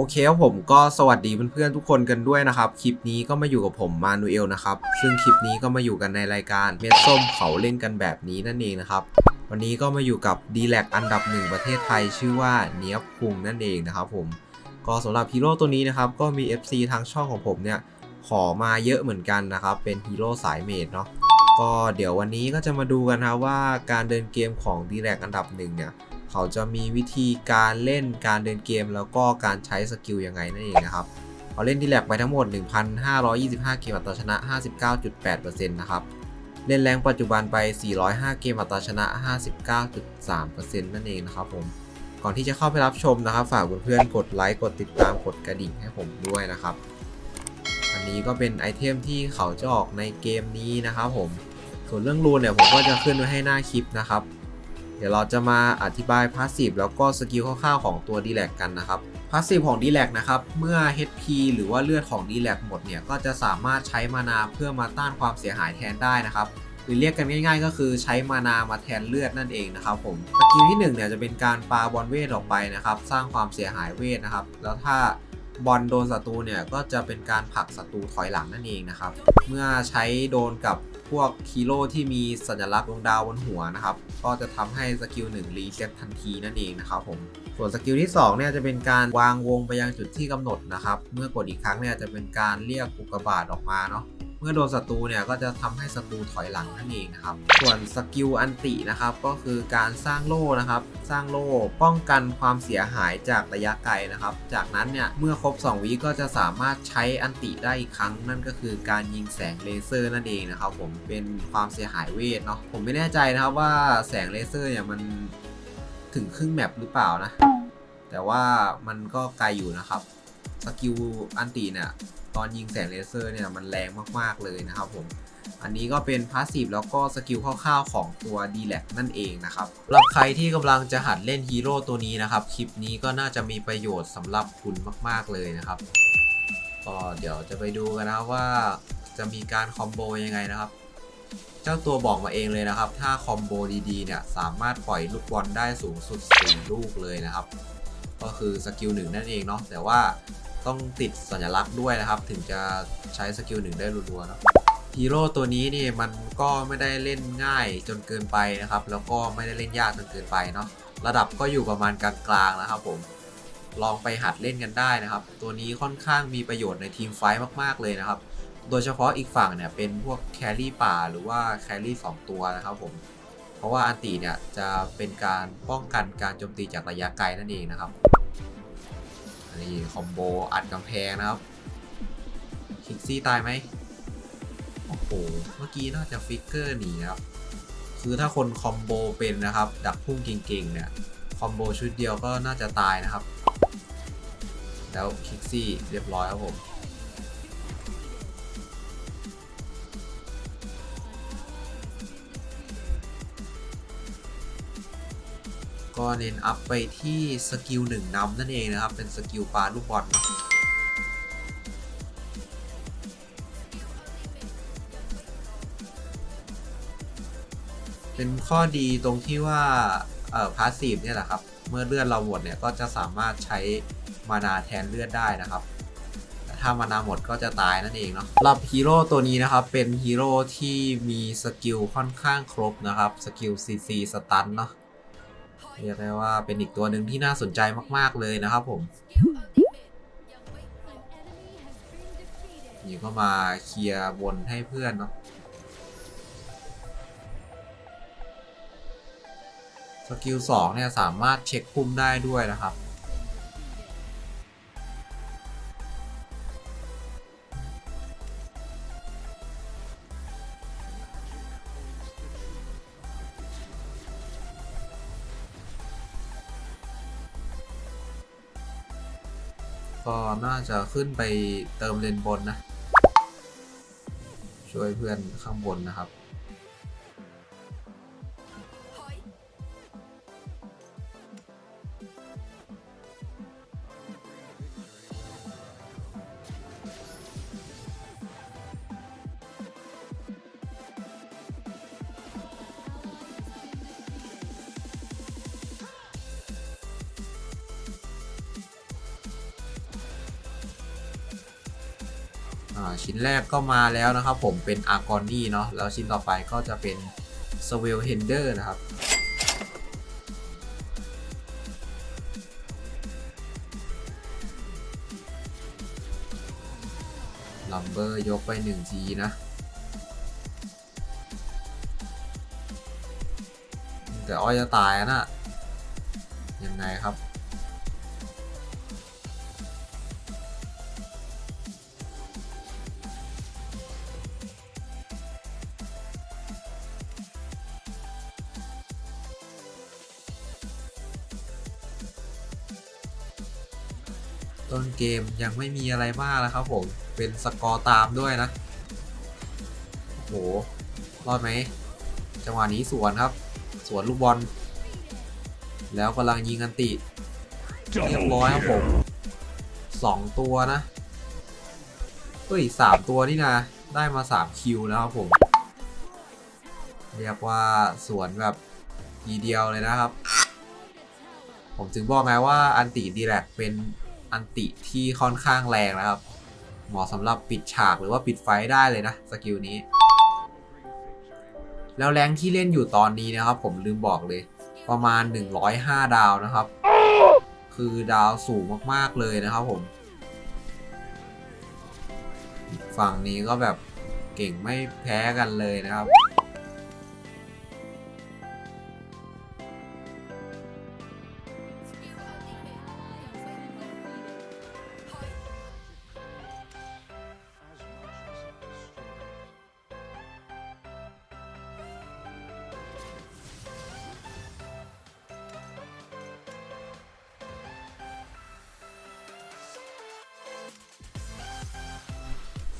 โอเคครับผมก็สวัสดีเพื่อนๆทุกคนกันด้วยนะครับ คลิปนี้ก็มาอยู่กับผมมานูเอลนะครับ ซึ่งคลิปนี้ก็มาอยู่กันในรายการเม็ดส้มเขาเล่นกันแบบนี้นั่นเองนะครับ วันนี้ก็มาอยู่กับดีแลกอันดับหนึ่งประเทศไทยชื่อว่าเนียบคุงนั่นเองนะครับผมก็สำหรับฮีโร่ตัวนี้นะครับก็มี FC ทางช่องของผมเนี่ยขอมาเยอะเหมือนกันนะครับ เป็นฮีโร่สายเมดเนาะก็เดี๋ยววันนี้ก็จะมาดูกันนะว่าการเดินเกมของดีแลกอันดับหนึ่งเนี่ย เขาจะมีวิธีการเล่นการเดินเกม แล้วก็การใช้สกิลยังไงนั่นเองนะครับเขาเล่นดีแลกไปทั้งหมด 1,525 เกมอัตราชนะ 59.8%นะครับเล่นแรงปัจจุบันไป 405 เกมอัตราชนะ 59.3%นั่นเองนะครับผมก่อนที่จะเข้าไปรับชมนะครับ ฝากเพื่อนๆกดไลค์กดติดตามกดกระดิ่งให้ผมด้วยนะครับ อันนี้ก็เป็นไอเทมที่เขาจะออกในเกมนี้นะครับผมส่วนเรื่องรูนเนี่ยผมก็จะขึ้นไว้ให้หน้าคลิปนะครับ เดี๋ยวเราจะมาอธิบายพาสซีฟแล้วก็สกิลคร่าวๆของตัว d ีแลกกันนะครับพาสซีฟของ d ีแลกนะครับเมื่อ HP หรือว่าเลือดของ d ีแลกหมดเนี่ยก็จะสามารถใช้มานาเพื่อมาต้านความเสียหายแทนได้นะครับหรือเรียกกันง่ายๆ ก็คือใช้มานามาแทนเลือดนั่นเองนะครับผมสกิลที่1เนี่ยจะเป็นการปาบอลเวทออกไปนะครับสร้างความเสียหายเวทนะครับแล้วถ้าบอลโดนศัตรูเนี่ยก็จะเป็นการผลักศัตรูถอยหลังนั่นเองนะครับเมื่อใช้โดนกับ พวกฮีโร่ที่มีสัญลักษณ์ดวงดาวบนหัวนะครับ ก็จะทำให้สกิล1รีเซ็ตทันทีนั่นเองนะครับผม ส่วนสกิลที่2เนี่ยจะเป็นการวางวงไปยังจุดที่กำหนดนะครับ เมื่อกดอีกครั้งเนี่ยจะเป็นการเรียกอุกกาบาตออกมาเนาะ เมื่อโดนศัตรูเนี่ยก็จะทำให้ศัตรูถอยหลังนั่นเองนะครับ ส่วนสกิลอันตินะครับก็คือการสร้างโล่นะครับ สร้างโล่ป้องกันความเสียหายจากระยะไกลนะครับ จากนั้นเนี่ยเมื่อครบ 2 วิก็จะสามารถใช้อันติได้อีกครั้ง นั่นก็คือการยิงแสงเลเซอร์นั่นเองนะครับผมเป็นความเสียหายเวทเนาะผมไม่แน่ใจนะครับว่าแสงเลเซอร์เนี่ยมันถึงครึ่งแมปหรือเปล่านะแต่ว่ามันก็ไกลอยู่นะครับ สกิลอันติเนี่ยตอนยิงแสงเลเซอร์เนี่ยมันแรงมากๆเลยนะครับผมอันนี้ก็เป็นพาสซีฟแล้วก็สกิลคร่าวๆของตัว d l แลนั่นเองนะครับสำหรับใครที่กำลังจะหัดเล่นฮีโร่ตัวนี้นะครับ คลิปนี้ก็น่าจะมีประโยชน์สำหรับคุณมากๆเลยนะครับก็เดี๋ยวจะไปดูกันนะว่าจะมีการคอมโบยังไงนะครับ เจ้าตัวบอกมาเองเลยนะครับ ถ้าคอมโบดีๆเนี่ยสามารถปล่อยลูกบอลได้สูงสุด4ลูกเลยนะครับ ก็คือสกิลหนึ่งนั่นเองเนาะแต่ว่า ต้องติดสัญลักษณ์ด้วยนะครับ ถึงจะใช้สกิลหนึ่งได้รัวๆเนาะฮีโร่ตัวนี้นี่มันก็ไม่ได้เล่นง่ายจนเกินไปนะครับ แล้วก็ไม่ได้เล่นยากจนเกินไปเนาะระดับก็อยู่ประมาณกลางๆนะครับผมลองไปหัดเล่นกันได้นะครับ ตัวนี้ค่อนข้างมีประโยชน์ในทีมไฟท์มากๆเลยนะครับ โดยเฉพาะอีกฝั่งเนี่ยเป็นพวกแครี่ป่าหรือว่าแครี่2ตัวนะครับผมเพราะว่าอันติเนี่ยจะเป็นการป้องกันการโจมตีจากระยะไกลนั่นเองนะครับ นี่คอมโบอัดกำแพงนะครับคิกซี่ตายไหมโอ้โห เมื่อกี้น่าจะฟิกเกอร์หนีครับ คือถ้าคนคอมโบเป็นนะครับ ดักพุ่งเก่งๆเนี่ย คอมโบชุดเดียวก็น่าจะตายนะครับ แล้วคิกซี่เรียบร้อยครับผม ก็เน้นอัพไปที่สกิลหนึ่งนำนั่นเองนะครับ เป็นสกิลปาลูกบอลเนะเป็นข้อดีตรงที่ว่าเอ่อพาสซีฟเนี่ยแหละครับ เมื่อเลือดเราหมดเนี่ยก็จะสามารถใช้มานาแทนเลือดได้นะครับแต่ถ้ามานาหมดก็จะตายนั่นเองเนาะสำหรับฮีโร่ตัวนี้นะครับ เป็นฮีโร่ที่มีสกิลค่อนข้างครบนะครับ สกิล CC สตันเนาะ เรียกได้ว่าเป็นอีกตัวหนึ่งที่น่าสนใจมาก ๆ เลยนะครับผมนี่ก็มาเคลียร์บนให้เพื่อนเนาะสกิล2เนี่ยสามารถเช็คพุ่มได้ด้วยนะครับ ก็น่าจะขึ้นไปเติมเลนบนนะ ช่วยเพื่อนข้างบนนะครับ ชิ้นแรกก็มาแล้วนะครับผมเป็นอาร์กอนี่เนาะแล้วชิ้นต่อไปก็จะเป็นสเวลเฮนเดอร์นะครับลัมเบอร์ยกไปหนึ่งทีนะ แต่อ้อยจะตายนะยังไงครับ ต้นเกมยังไม่มีอะไรมากนะครับผม เป็นสกอร์ตามด้วยนะ โอ้โห รอดไหม จังหวะนี้สวนครับ สวนลูกบอล แล้วกำลังยิงอันติ เรียบร้อยครับผมสองตัวนะเฮ้ยสามตัวนี่นะ ได้มาสามคิวแล้วครับผม เรียกว่าสวนแบบทีเดียวเลยนะครับ ผมถึงบอกไงว่าอันติดีแลกเป็น อันติที่ค่อนข้างแรงนะครับ เหมาะสำหรับปิดฉากหรือว่าปิดไฟได้เลยนะสกิลนี้ แล้วแรงที่เล่นอยู่ตอนนี้นะครับ ผมลืมบอกเลย ประมาณ 105 ดาวนะครับ คือดาวสูงมากๆเลยนะครับผม ฝั่งนี้ก็แบบเก่งไม่แพ้กันเลยนะครับ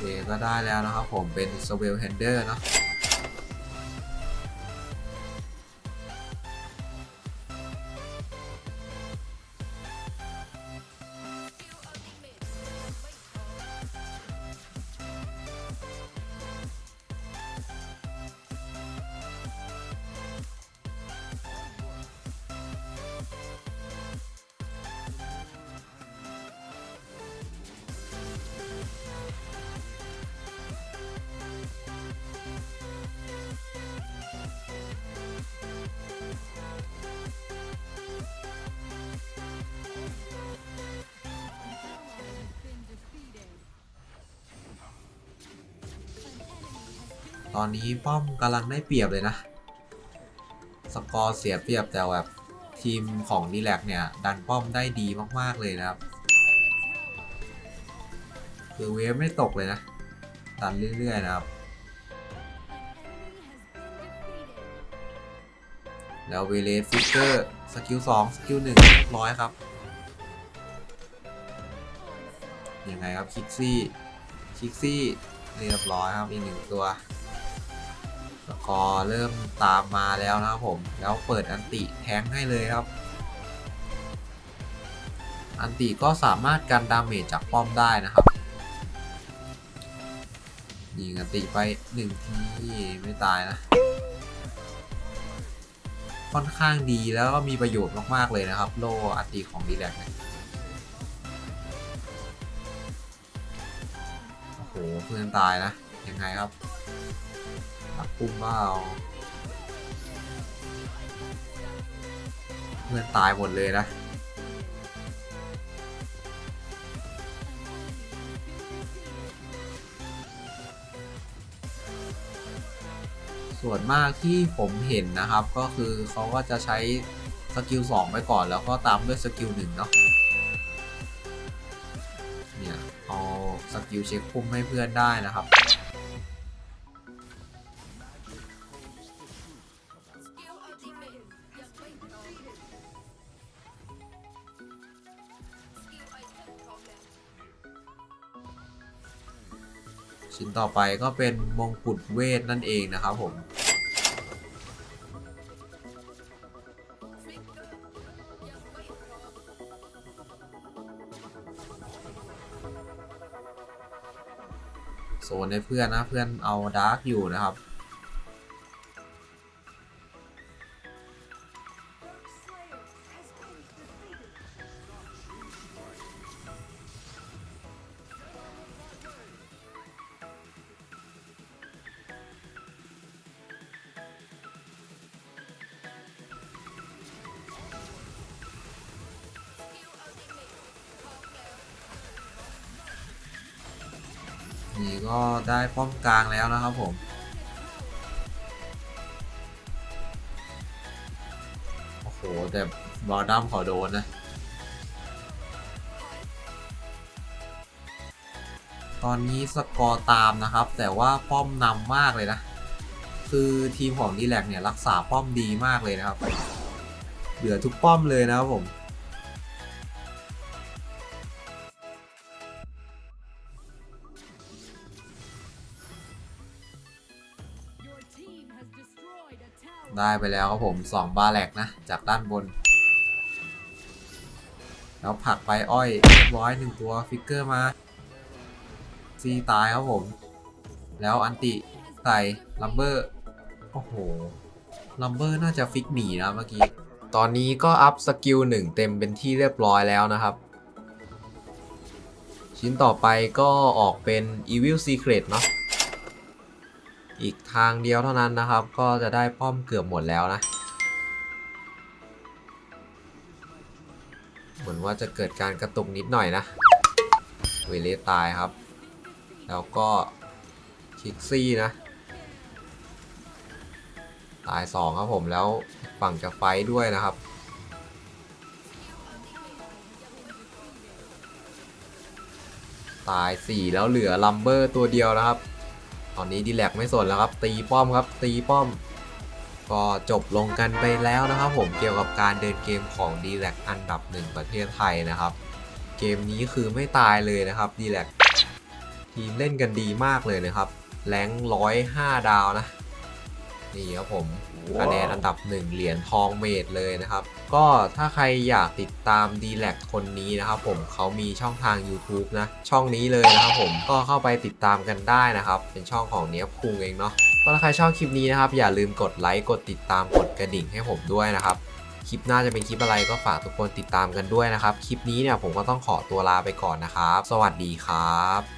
เคก็ได้แล้วนะครับผมเป็นสเวลแฮนเดอร์เนาะ ตอนนี้ป้อมกำลังได้เปรียบเลยนะ สกอร์เสียเปรียบแต่แบบทีมของดีแลกเนี่ย ดันป้อมได้ดีมากๆเลยนะครับ คือเวฟไม่ตกเลยนะ ดันเรื่อยๆนะครับ แล้วเวเลสฟิกเกอร์สกิล2สกิล1เรียบร้อยครับ ยังไงครับคิกซี่คิกซี่เรียบร้อยครับอีกหนึ่งตัว กอร์เริ่มตามมาแล้วนะครับผมแล้วเปิดอันติแทงให้เลยครับ อันติก็สามารถกันดาเมจจากป้อมได้นะครับยิงอันติไปหนึ่งทีไม่ตายนะ ค่อนข้างดีแล้วก็มีประโยชน์มากๆเลยนะครับ โลอันติของดีแลกเนี่ยโอ้โหเพื่อนตายนะยังไงครับ ตักปุ่มเปล่าเพื่อนตายหมดเลยนะ ส่วนมากที่ผมเห็นนะครับ ก็คือเขาก็จะใช้สกิล 2 ไปก่อนแล้วก็ตามด้วยสกิล1เนาะเนี่ยเอาสกิลเช็คพุ่มให้เพื่อนได้นะครับ ชิ้นต่อไปก็เป็นมงกุฎเวทนั่นเองนะครับผมโซนให้เพื่อนนะเพื่อนเอาดาร์กอยู่นะครับ นี่ก็ได้ป้อมกลางแล้วนะครับผมโอ้โหแต่บอลดัมขาโดนนะตอนนี้สกอร์ตามนะครับ แต่ว่าป้อมนำมากเลยนะ คือทีมของดีแลกเนี่ย รักษาป้อมดีมากเลยนะครับ เหลือทุกป้อมเลยนะครับผม ได้ไปแล้วครับผม 2 บาแหลกนะ จากด้านบน แล้วผลักไปอ้อยเรียบร้อยหนึ่งตัวฟิกเกอร์มาซีตายครับผม แล้วอันติใส่ลัมเบอร์ โอ้โหลัมเบอร์น่าจะฟิกหนีนะเมื่อกี้ ตอนนี้ก็อัพสกิลหนึ่งเต็มเป็นที่เรียบร้อยแล้วนะครับ ชิ้นต่อไปก็ออกเป็น Evil Secret เนาะ อีกทางเดียวเท่านั้นนะครับ ก็จะได้ป้อมเกือบหมดแล้วนะ เหมือนว่าจะเกิดการกระตุกนิดหน่อยนะ เวเลตายครับ แล้วก็คิกซี่นะ ตาย2ครับผมแล้วฝั่งจะไฟด้วยนะครับตาย4แล้วเหลือลัมเบอร์ตัวเดียวนะครับ อนนี้ดีแลกไม่สนแล้วครับตีป้อมครับตีป้อม ก็จบลงกันไปแล้วนะครับผมเกี่ยวกับการเดินเกมของ d ีแลกอันดับหนึ่งประเทศไทยนะครับ เกมนี้คือไม่ตายเลยนะครับ d ีแลกทีมเล่นกันดีมากเลยนะครับแรงร้อยห้าดาวนะนี่ครับผม คะแนนอันดับ 1 เหรียญทองเมดเลยนะครับ ก็ถ้าใครอยากติดตาม d l แลคนนี้นะครับผมเขามีช่องทาง YouTube นะ ช่องนี้เลยนะครับผมก็เข้าไปติดตามกันได้นะครับ เป็นช่องของเนี้ยคุงเองเนาะก็ถ้าใครชอบคลิปนี้นะครับ อย่าลืมกดไลค์กดติดตามกดกระดิ่งให้ผมด้วยนะครับคลิปหน้าจะเป็นคลิปอะไรก็ฝากทุกคนติดตามกันด้วยนะครับ คลิปนี้เนี่ยผมก็ต้องขอตัวลาไปก่อนนะครับ สวัสดีครับ